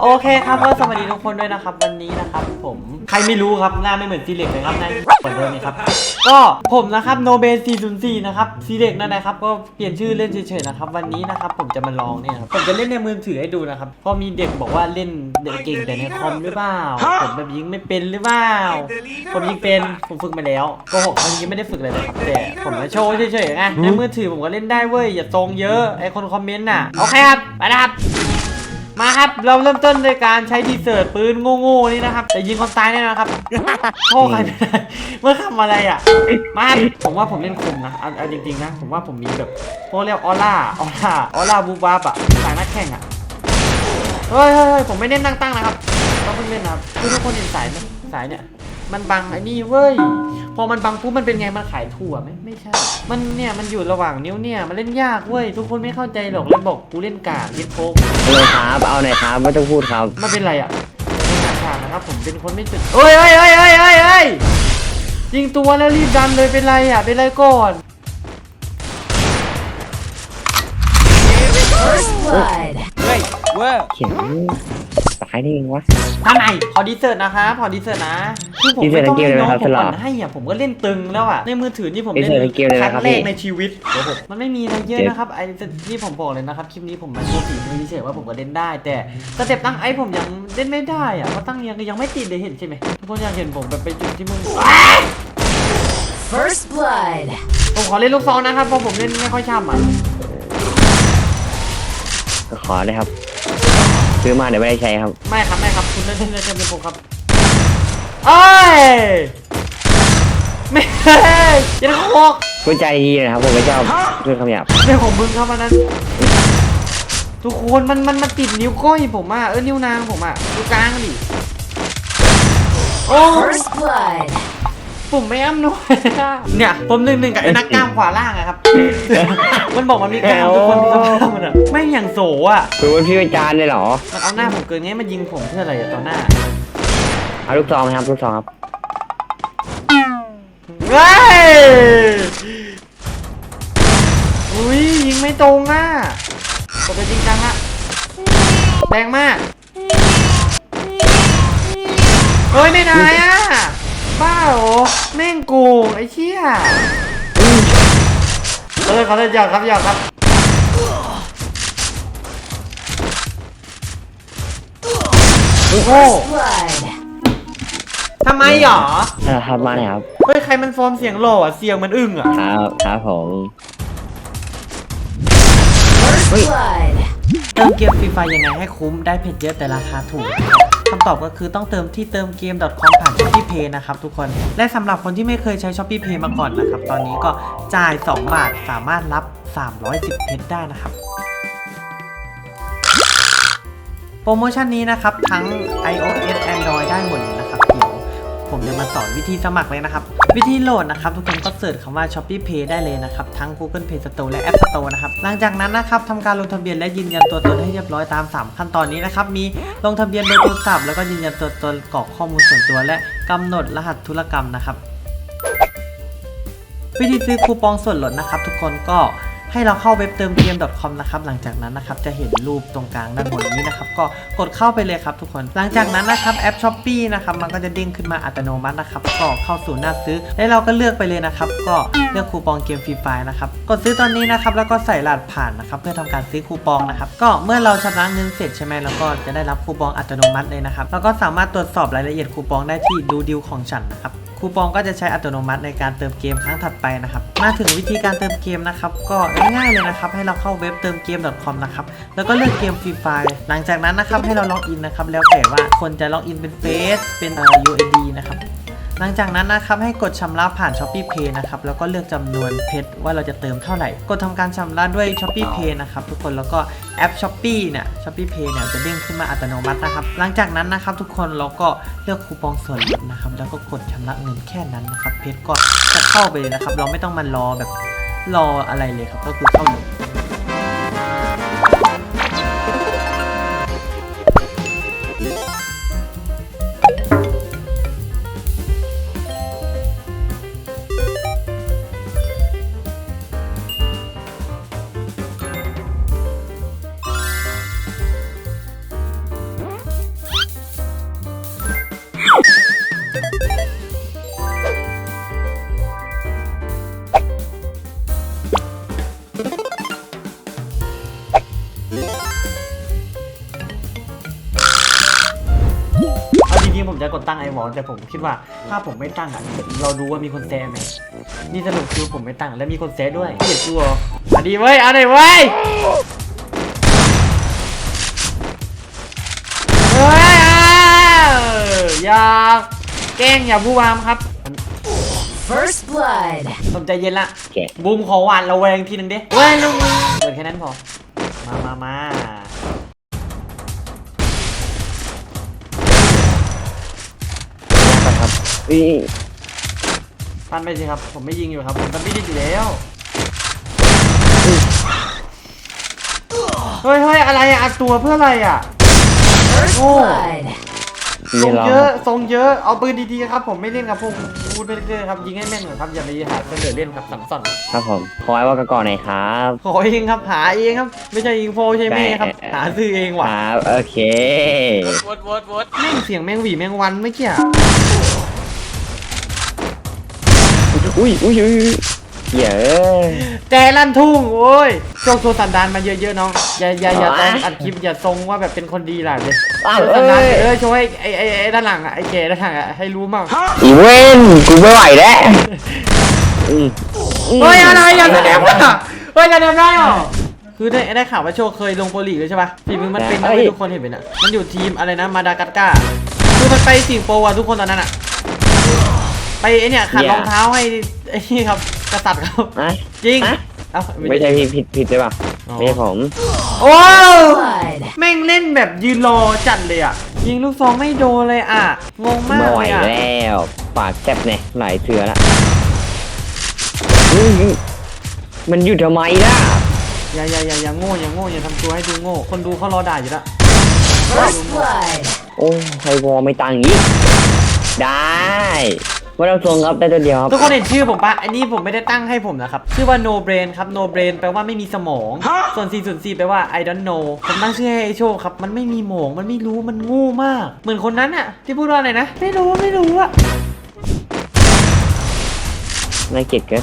โอเคครับก็สวัสดีทุกคนด้วยนะครับ วันนี้นะครับผมใครไม่รู้ครับหน้าไม่เหมือนซีเล็กเลยครับน้าเหมือนเดิมนี่ครับ ก็ผมนะครับโนเบ404นะครับซีเล็กนั่นนะครับก็เปลี่ยนชื่อเล่นเฉยๆนะครับวันนี้นะครับผมจะมาลองเนี่ยครับผมจะเล่นในมือถือให้ดูนะครับเพราะมีเด็กบอกว่าเล่นเด็กเก่งแต่ในคอมหรือเปล่าผมแบบยิงไม่เป็นหรือเปล่าผมยิงเป็นผมฝึกมาแล้วโกหกมันยิงไม่ได้ฝึกเลยนะครับแต่ผมมาโชว์เฉยๆไงในมือถือผมก็เล่นได้เว้ยอย่าตรงเยอะไอคนคอมเมนต์น่ะโอเคครับไปนะครับ มาครับ เราเริ่มต้นโดยการใช้ดีเซิร์ตปืนโง่ๆนี่นะครับ แต่ยิงคนตายแน่นอนครับโทษใครไม่ได้เมื่อทำอะไรอะ มาครับผมว่าผมเล่นคมนะเอาเอาจริงๆนะ ผมว่าผมมีแบบพวกเรียกออร่า ออร่า ออร่าบูบาบอะสายนักแข่งอะเฮ้ยเฮ้ยเฮ้ยผมไม่เล่นนั่งตั้งนะครับต้องเพิ่งเล่นนะครับคือทุกคนเห็นสายไหมสายเนี่ย มันบังไอ้นี่เว้ย พอมันบังปุ๊บมันเป็นไงมันขายถั่วไหมไม่ใช่ มันเนี่ยมันอยู่ระหว่างนิ้วเนี่ยมันเล่นยากเว้ยทุกคนไม่เข้าใจหรอกเลยบอกกูเล่นกากยึดโค้กเลยครับเอาหน่อยครับไม่ต้องพูดครับมันเป็นไรอะเป็นหน้าฉากนะครับผมเป็นคนไม่จุดเอ้ยเอ้ยเอ้ยเอ้ยเอ้ยเอ้ยยิงตัวแล้วรีบดันเลยเป็นไรอะเป็นไรก่อน First blood. เฮ้ยเว้ยเขียน ตายได้ยังวะทำไมพอดีเซิร์ตนะคะพอดีเซิร์ตนะคือผมไม่ต้องให้น้องผมอ่อนให้อะผมก็เล่นตึงแล้วอะในมือถือนี่ผมเล่นครั้งแรกในชีวิตมันไม่มีอะไรเยอะนะครับไอ้ที่ผมบอกเลยนะครับคลิปนี้ผมมาโชว์ฝีมือเฉยๆว่าผมก็เล่นได้ แต่สเต็ปตั้งไอ้ผมยังเล่นไม่ได้อะเพราะตั้งยังยังไม่ติดเลยเห็นใช่ไหมทุกคนอยากเห็นผมแบบไปจุดที่มึง First blood. ผมขอเล่นลูกซองนะครับเพราะผมเล่นไม่ค่อยช่ำอะก็ ขอเลยครับ ซื้อมาเดี๋ยวไม่ได้ใช้ครับ ไม่ครับไม่ครับคุณเล่นเล่นเล่นเป็นผมครับเอ้ยไม่เฮ้ยยันโคกพูดใจดีนะครับผมไม่ชอบเรื่องคำหยาบเรื่องของมึงครับอันนั้น ทุกคนมันมันมันติดนิ้วก้อยผมอะเออนิ้วนางผมอะนิ้วกลางดิโอ้ First blood. ผมไม่อ้ำนวยเนี่ยผมหนึ่งหนึ่งกับไอ้นักกล้ามขวาล่างอะครับ มันบอกมันมีกล้ามทุกคนมีกล้ามมันอะไม่งอย่างโสอะคือว่าพี่เป็นจานเลยเหรอ มันเอาหน้าผมเกินไงมันยิงผมเพื่ออะไรอะตอนหน้าเอาลูกซองไหมครับลูกซองครับเฮ้ยอุ้ยยิงไม่ตรงอะปกติจริงจังอะแรงมากเฮ้ยไม่นายอะ บ้าเหรอ แม่ง โกงไอ้เชี่ยเออเขาเลยหยอกครับหยอกครับโอ้โห Blood. ทำไมหรอเออครับมาเลยครับเฮ้ยใครมันฟอร์มเสียงหล่ออะเสียงมันอึ้งอะครับครับผม First blood. เติมเกมฟรีไฟยังไงให้คุ้มได้เพชรเยอะแต่ราคาถูก คำตอบก็คือต้องเติมที่เติมเกม .com ผ่าน Shopee Pay นะครับทุกคน และสำหรับคนที่ไม่เคยใช้ Shopee Pay มาก่อนนะครับ ตอนนี้ก็จ่าย 2 บาทสามารถรับ 310เพชรได้นะครับโปรโมชั่นนี้นะครับ ทั้ง iOS Android ได้หมดเลยนะครับ เดี๋ยวผมจะมาสอนวิธีสมัครเลยนะครับ วิธีโหลดนะครับทุกคนก็เสิร์ชคำว่า Shopee Pay ได้เลยนะครับ ทั้ง Google Play Store และ App Store นะครับ หลังจากนั้นนะครับทำการลงทะเบียนและยืนยันตัวตนให้เรียบร้อยตาม 3 ขั้นตอนนี้นะครับ มีลงทะเบียนโดยโทรศัพท์แล้วก็ยืนยันตัวตนกรอกข้อมูลส่วนตัว และกำหนดรหัสธุรกรรมนะครับ วิธีซื้อคูปองส่วนลดนะครับ ทุกคนก็ ให้เราเข้าเว็บเติมเกม .com นะครับหลังจากนั้นนะครับจะเห็นรูปตรงกลางด้านบนนี้นะครับก็กดเข้าไปเลยครับทุกคนหลังจากนั้นนะครับแอป s h อ p e e นะครับมันก็จะเด้งขึ้นมาอัตโนมัตินะครับก็เข้าสู่หน้าซื้อ แล้วเราก็เลือกไปเลยนะครับก็เลือกคูปองเกมฟรีไฟนะครับกดซื้อตอนนี้นะครับแล้วก็ใส่รหัสผ่านนะครับเพื่อทำการซื้อคูปองนะครับก็เมื่อเราชำระเงินเสร็จใช่ไหมแล้วก็จะได้รับคูปองอัตโนมัติเลยนะครับแล้วก็สามารถตรวจสอบรายละเอียดคูปองได้ที่ดูดีลของฉันนะครับ คูปองก็จะใช้อัตโนมัติในการเติมเกมครั้งถัดไปนะครับมาถึงวิธีการเติมเกมนะครับก็ง่ายๆเลยนะครับให้เราเข้าเว็บเติมเกม .com นะครับแล้วก็เลือกเกมฟรีไฟหลังจากนั้นนะครับให้เราล็อกอินนะครับแล้วแต่ว่าคนจะล็อกอินเป็นเฟซเป็นอ่อ UID นะครับ หลังจากนั้นนะครับให้กดชำระผ่าน Shopee Pay นะครับแล้วก็เลือกจำนวนเพชรว่าเราจะเติมเท่าไหร่ กดทำการชำระด้วย Shopee Pay นะครับทุกคนแล้วก็แอป Shopee เนี่ย Shopee Pay เนี่ยจะเด้งขึ้นมาอัตโนมัตินะครับ หลังจากนั้นนะครับทุกคนเราก็เลือกคูปองส่วนลดนะครับแล้วก็กดชำระเงินแค่นั้นนะครับเพชรก็จะเข้าไปเลยนะครับ เราไม่ต้องมารอแบบรออะไรเลยครับก็คือเข้าเลย ตั้งไอวอลแต่ผมคิดว่าถ้าผมไม่ตั้งอะเราดูว่ามีคนแซะไหมนี่สรุปคือผมไม่ตั้งแล้วมีคนแซะด้วยเกลียดกูเหรออะดีเว้ยเอาหน่อยเว้ยเฮ้ยอะอย่าแกล้งอย่าบูวามครับ First blood. สนใจเย็นละโอเคบูมขอหวานระแวงทีหนึ่งดิเว้ยลุงเปิดแค่นั้นพอมามามา อุ้ยปั้นไปสิครับ ผมไม่ยิงอยู่ครับผมทำไม่ได้อยู่แล้ว เฮ้ยเฮ้ยอะไรอะอัดตัวเพื่ออะไรอะ First Oh. blood. ทรงรอเยอะทรงเยอะ เอาปืนดีๆครับ ผมไม่เล่นกับพวกพูดไปเรื่อยๆครับ ยิงให้แม่นก่อนครับ อย่าไปหาเสนอเล่นครับสังสรรค์ครับผมขอไว้ว่ากระก่อนหน่อยครับขอเองครับ หาเองครับ ไม่ใช่อิงโฟใช่ไหมครับได้หาซื้อเองคว่ะรับโอเคแม่งเสียงแมงหวีแมงวันเมื่อกี้อะ อุ้ยอุ้ยอุ้ยอุ้ยเหี้ยเอ้ย แจลั่นทุ่งโอ้ยโชคโชว์สันดานมาเยอะๆน้อง อย่าอย่าอย่าตอนอัดคลิปอย่าทรงว่าแบบเป็นคนดีล่ะเด็กอ้าวโชว์สันดานเอ้ย เออโชว์ให้ไอ้ไอ้ไอ้ด้านหลังอะไอ้แกด้านหลังอะให้รู้มั่งอีเวนกูไม่ไหวแล้วอืมมเฮ้ยอะไรอย่าแสดงว่าเฮ้ยจะทำได้หรอคือได้ได้ข่าวว่าโชว์เคยลงโปรลีกเลยใช่ปะฝีมือมันเป็นนะให้ทุกคนเห็นเป็นอะมันอยู่ทีมอะไรนะมาดากัสการ์คือมันไปสิงโปรอะทุกคนตอนนั้นอะ ไปไอเนี่ยขัดรองเท้าให้ไอ้นี่ครับกษัตริย์ครับอะจริงฮะเอ้าไม่ใช่พี่ผิดผิดใช่ป่ะอ๋อไม่ใช่ผมโอ้ Blood. แม่งเล่นแบบยืนรอจัดเลยอะ ยิงลูกซองไม่โดนเลยอะงงมากไม่ไหวเลยอะแล้วปากแซ่บเนี่ยหลายเถื่อละอุ้ยมันอยู่ทำไมล่ะอย่าอย่าอย่าอย่าโง่อย่าโง่อย่าทำตัวให้ดูโง่คนดูเขารอด่าอยู่ละ First blood. โอ้ไฮวอลไม่ตังอีกได้ ไม่ต้องทวงครับได้ตัวเดียวครับทุกคนเห็นชื่อผมปะอันนี้ผมไม่ได้ตั้งให้ผมนะครับ ชื่อว่า no brain ครับ no brain แปลว่าไม่มีสมอง ส่วน404แปลว่า I don't know ผมตั้งชื่อให้ไอโชคครับ มันไม่มีหมอง มันไม่รู้ มันโง่มาก เหมือนคนนั้นอะที่พูดว่าอะไรนะ ไม่รู้ ไม่รู้อะน่าเกลียดเกิน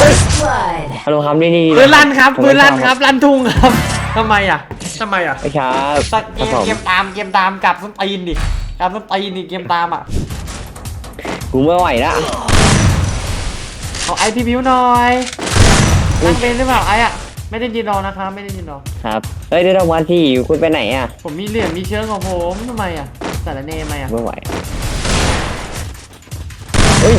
First blood. ฮัลโหลครับนี่นี่ปืนลั่นครับผมปืไม่นลั่นชอครับลั่นทุ่งครับทำไมอะทำไมอะไม่ครับสักเกครับมผมเกมตามเกมตามกลับส้นตีนดิ กลับส้นตีนดิเกมตามอะกูไม่ไหวละเอาไอพีบิวหน่อยตั้งเป็นหรือเปล่าไออะไม่ได้ยินรอนะครับไม่ได้ยินรอครับเฮ้ยได้รางวัลที่คุณไปไหนอะ ผมมีเหรียญมีเชื้อของผมทำไมอะสารเนทำไมอะไม่ไหวเฮ้ย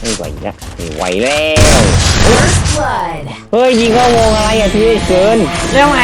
ไม่ไหวละไม่ไหวแล้ว First blood. เฮ้ยยิงเข้าวงอะไรอะที่เกินแล้วไง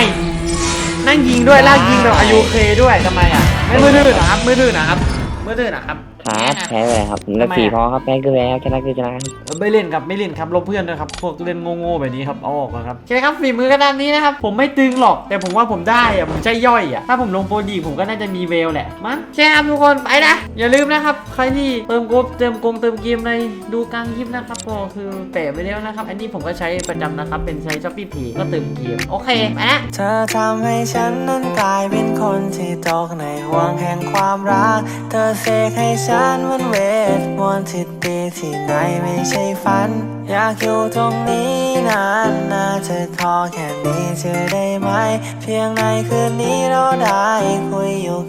นั่งยิงด้วยลากยิงแบบอายุเคด้วยทำไมอะ ไม่มือถือนะครับมือถือนะครับมือถือนะครับ ครับแพ้ไปเลยครับผมละทำไมสี่อะพอครับแพ้คือแพ้ชนะคือชนะครับเออไม่เล่นครับไม่เล่นครับลบเพื่อนด้วยครับพวกเล่นโง่ๆแบบนี้ครับเอาออกก่อนครับโอเคครับฝีมือขนาดนี้นะครับผมไม่ตึงหรอกแต่ผมว่าผมได้อะผมใช่ย่อยอะถ้าผมลงโปรดีผมก็น่าจะมีเวลแหละมันโอเคครับทุกคนไปนะอย่าลืมนะครับใครที่เติมกบเติมกงเติมเกมในดูกลางคลิปนะครับก็คือแปะไปแล้วนะครับ อันนี้ผมก็ใช้ประจำนะครับเป็นใช้ช้อปปี้เพก็เติมเกมโอเคไปนะเธอทำให้ฉันนั้นกลายเป็นคนที่ตกในห่วงแห่งความรัก เธอเสกให้ฉันานมันเวทมนต์ที่ดีที่ไหนไม่ใช่ฝัน อยากอยู่ตรงนี้นานนาเธอขอแค่นี้เธอได้ไหม เพียงในคืนนี้เราได้คุยอยู่